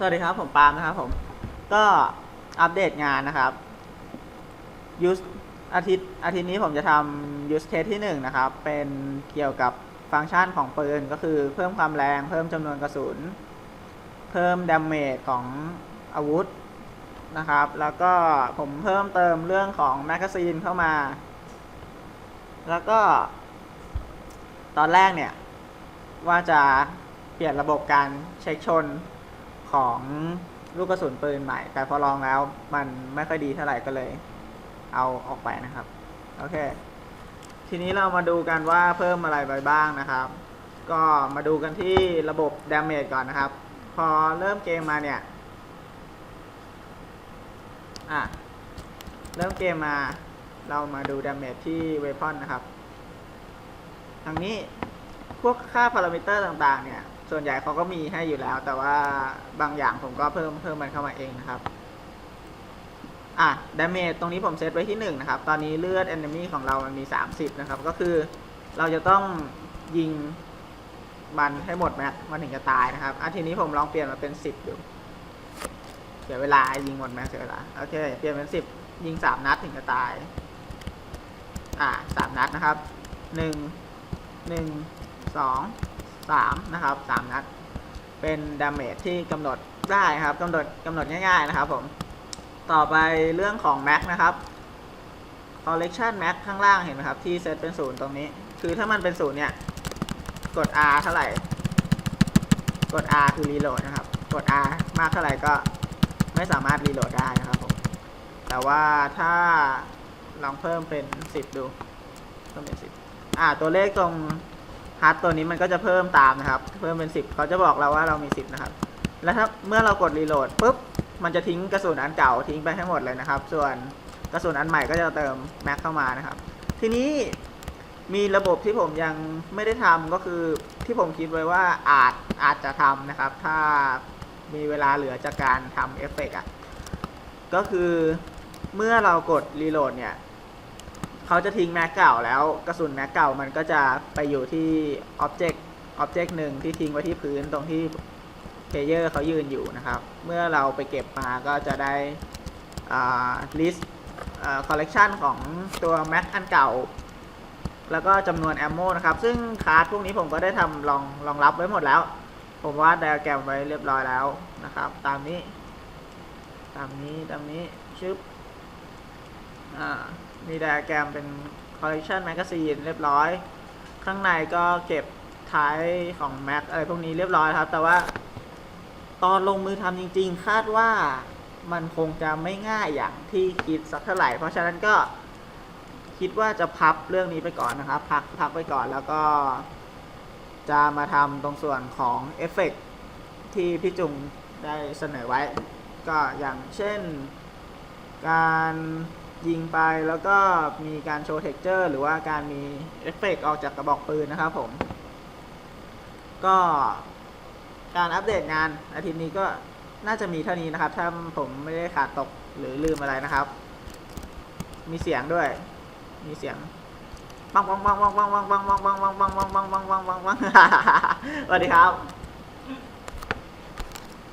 สวัสดีครับ ผมปาล์มนะครับผม ก็อัปเดตงานนะครับยูสอาทิตย์อาทิตย์นี้ผมจะทำยูสเคสที่1นะครับ เป็นเกี่ยวกับฟังก์ชันของปืนก็คือเพิ่มความแรง เพิ่มจำนวนกระสุน เพิ่มดาเมจของอาวุธนะครับ แล้วก็ผมเพิ่มเติมเรื่องของแมกกาซีนเข้ามา แล้วก็ ตอนแรกเนี่ย ว่าจะเปลี่ยนระบบการเช็คชน ของลูกกระสุนปืนใหม่ แต่พอลองแล้วมันไม่ค่อยดีเท่าไหร่ก็เลย เอาออกไปนะครับ โอเค ทีนี้เรามาดูกันว่าเพิ่มอะไรไปบ้างนะครับ ก็มาดูกันที่ระบบ damage ก่อนนะครับ พอเริ่มเกมมาเนี่ย อะ เริ่มเกมมา เรามาดู damage ที่ weapon นะครับ ทางนี้พวกค่าพารามิเตอร์ต่างๆเนี่ย ส่วนใหญ่เขาก็มีให้อยู่แล้ว แต่ว่าบางอย่างผมก็เพิ่มเพิ่มมันเข้ามาเองนะครับ อะดาเมจตรงนี้ผมเซตไว้ที่ 1 นะครับ ตอนนี้เลือด enemy ของเรามันมี 30 นะครับ ก็คือเราจะต้องยิงมันให้หมดแม็กมันถึงจะตายนะครับอะทีนี้ผมลองเปลี่ยนมาเป็น 10 ดู เสียเวลายิงหมดแม็กเสียเวลา โอเค เปลี่ยนเป็น 10 ยิง 3 นัดถึงจะตาย อะ3นัดนะครับ 1 1 2 3นะครับ3นัด เป็นดาเมจที่กำหนดได้ครับกำหนดกำหนดง่ายๆนะครับผมต่อไปเรื่องของ Mac นะครับ collection Mac ข้างล่างเห็นไหมครับ ที่เซตเป็นศูนย์ตรงนี้ คือถ้ามันเป็นศูนย์เนี่ย กด R เท่าไหร่ กด R คือ reload นะครับ กด R มากเท่าไหร่ก็ไม่สามารถ reload ได้นะครับผมแต่ว่าถ้าลองเพิ่มเป็น 10 ดูเพิ่มเป็น 10 อ่าตัวเลขตรง ฮัทตัวนี้มันก็จะเพิ่มตามนะครับ เพิ่มเป็น 10 เขาจะบอกเราว่าเรามี 10 นะครับ แล้วถ้าเมื่อเรากด reload ปุ๊บ มันจะทิ้งกระสุนอันเก่าทิ้งไปให้งหมดเลยนะครับ ส่วนกระสุนอันใหม่ก็จะเติมแม็กเข้ามานะครับ ทีนี้มีระบบที่ผมยังไม่ได้ทำก็คือที่ผมคิดไว้ว่าอาจอาจจะทำนะครับ ถ้ามีเวลาเหลือจากการทำเอฟเฟกต์อะก็คือเมื่อเรากดรีโหลดเนี่ย เขาจะทิ้งแม็กเก่าแล้วกระสุนแม็กเก่ามันก็จะไปอยู่ที่อ็อบเจกต์อ็อบเจกต์หนึ่งที่ทิ้งไว้ที่พื้นตรงที่เพลเยอร์เขายืนอยู่นะครับ เมื่อเราไปเก็บมาก็จะได้ลิสต์คอลเลกชันของตัวแม็กอันเก่า แล้วก็จำนวนแอมโมนะครับ ซึ่งคาร์ดพวกนี้ผมก็ได้ทำรองรองรับไว้หมดแล้ว ผมว่าไดอะแกรมไว้เรียบร้อยแล้วนะครับ ตามนี้ ตามนี้ตามนี้ชึบ อ่ามีไดอะแกรมเป็นคอลเลกชันแมกกาซีนเรียบร้อย ข้างในก็เก็บท้ายของแม็กอะไรพวกนี้เรียบร้อยครับ แต่ว่า ตอนลงมือทำจริง ๆ คาดว่ามันคงจะไม่ง่ายอย่างที่คิดสักเท่าไหร่ เพราะฉะนั้นก็คิดว่าจะพับเรื่องนี้ไปก่อนนะครับ พักพักไปก่อนแล้วก็ จะมาทำตรงส่วนของเอฟเฟกต์ที่พี่จุงได้เสนอไว้ ก็อย่างเช่นการ ยิงไปแล้วก็มีการโชว์เท็กเจอร์หรือว่าการมีเอฟเฟกต์ออกจากกระบอกปืนนะครับผม ก็การอัปเดตงานอาทิตย์นี้ก็น่าจะมีเท่านี้นะครับ ถ้าผมไม่ได้ขาดตกหรือลืมอะไรนะครับ มีเสียงด้วย มีเสียงปังปังปังปังปังปังปังปังปังปังปังปังปังปังปังปังปังสวัสดีครับ